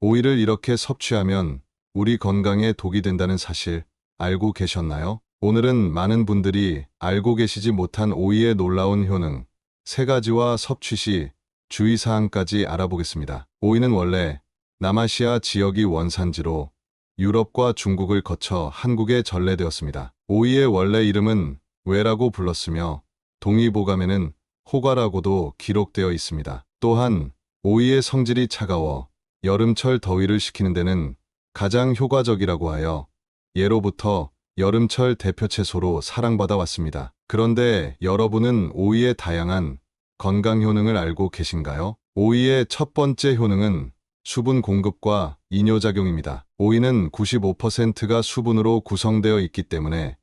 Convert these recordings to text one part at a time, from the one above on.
오이를 이렇게 섭취하면 우리 건강에 독이 된다는 사실 알고 계셨나요? 오늘은 많은 분들이 알고 계시지 못한 오이의 놀라운 효능 세 가지와 섭취 시 주의사항까지 알아보겠습니다. 오이는 원래 남아시아 지역이 원산지로 유럽과 중국을 거쳐 한국에 전래되었습니다. 오이의 원래 이름은 외라고 불렀으며 동의보감에는 호과라고도 기록되어 있습니다. 또한 오이의 성질이 차가워 여름철 더위를 식히는 데는 가장 효과적이라고 하여 예로부터 여름철 대표 채소로 사랑받아 왔습니다. 그런데 여러분은 오이의 다양한 건강 효능을 알고 계신가요? 오이의 첫 번째 효능은 수분 공급과 이뇨작용입니다. 오이는 95%가 수분으로 구성되어 있기 때문에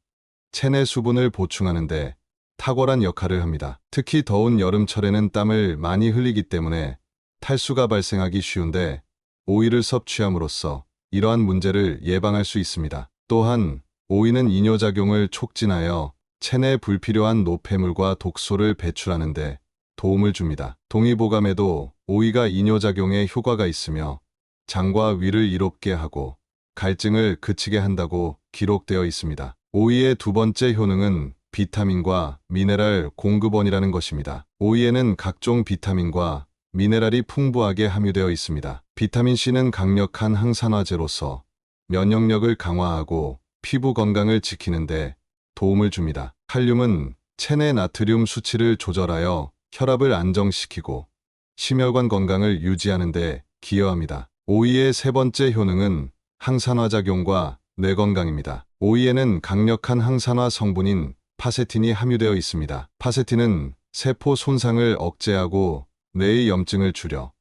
체내 수분을 보충하는데 탁월한 역할을 합니다. 특히 더운 여름철에는 땀을 많이 흘리기 때문에 탈수가 발생하기 쉬운데 오이를 섭취함으로써 이러한 문제를 예방할 수 있습니다. 또한 오이는 이뇨작용을 촉진하여 체내 불필요한 노폐물과 독소를 배출하는 데 도움을 줍니다. 동의보감에도 오이가 이뇨작용에 효과가 있으며 장과 위를 이롭게 하고 갈증을 그치게 한다고 기록되어 있습니다. 오이의 두 번째 효능은 비타민과 미네랄 공급원이라는 것입니다. 오이에는 각종 비타민과 미네랄이 풍부하게 함유되어 있습니다. 비타민 C는 강력한 항산화제로서 면역력을 강화하고 피부 건강을 지키는데 도움을 줍니다. 칼륨은 체내 나트륨 수치를 조절하여 혈압을 안정시키고 심혈관 건강을 유지하는 데 기여합니다. 오이의 세 번째 효능은 항산화 작용과 뇌 건강입니다. 오이에는 강력한 항산화 성분인 파세틴이 함유되어 있습니다. 파세틴은 세포 손상을 억제하고 뇌의 염증을 줄여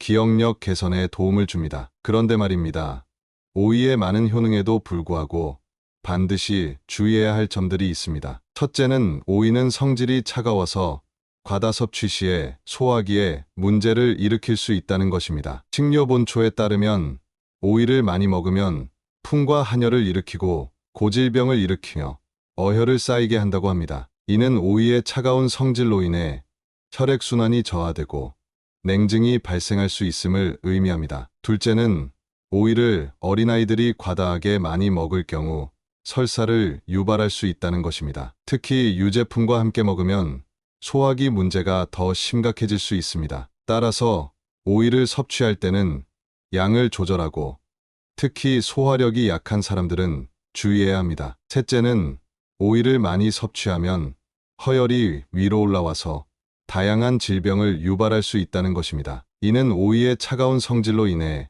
기억력 개선에 도움을 줍니다. 그런데 말입니다. 오이의 많은 효능에도 불구하고 반드시 주의해야 할 점들이 있습니다. 첫째는 오이는 성질이 차가워서 과다 섭취 시에 소화기에 문제를 일으킬 수 있다는 것입니다. 식료본초에 따르면 오이를 많이 먹으면 풍과 한혈을 일으키고 고질병을 일으키며 어혈을 쌓이게 한다고 합니다. 이는 오이의 차가운 성질로 인해 혈액순환이 저하되고 냉증이 발생할 수 있음을 의미합니다. 둘째는 오이를 어린아이들이 과다하게 많이 먹을 경우 설사를 유발할 수 있다는 것입니다. 특히 유제품과 함께 먹으면 소화기 문제가 더 심각해질 수 있습니다. 따라서 오이를 섭취할 때는 양을 조절하고 특히 소화력이 약한 사람들은 주의해야 합니다. 셋째는 오이를 많이 섭취하면 허열이 위로 올라와서 다양한 질병을 유발할 수 있다는 것입니다. 이는 오이의 차가운 성질로 인해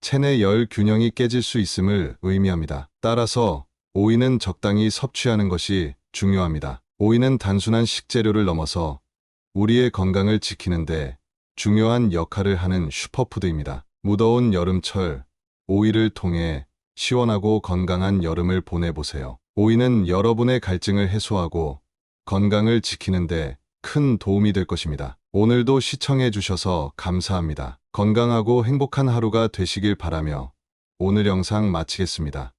체내 열 균형이 깨질 수 있음을 의미합니다. 따라서 오이는 적당히 섭취하는 것이 중요합니다. 오이는 단순한 식재료를 넘어서 우리의 건강을 지키는데 중요한 역할을 하는 슈퍼푸드입니다. 무더운 여름철 오이를 통해 시원하고 건강한 여름을 보내보세요. 오이는 여러분의 갈증을 해소하고 건강을 지키는데 큰 도움이 될 것입니다. 오늘도 시청해 주셔서 감사합니다. 건강하고 행복한 하루가 되시길 바라며 오늘 영상 마치겠습니다.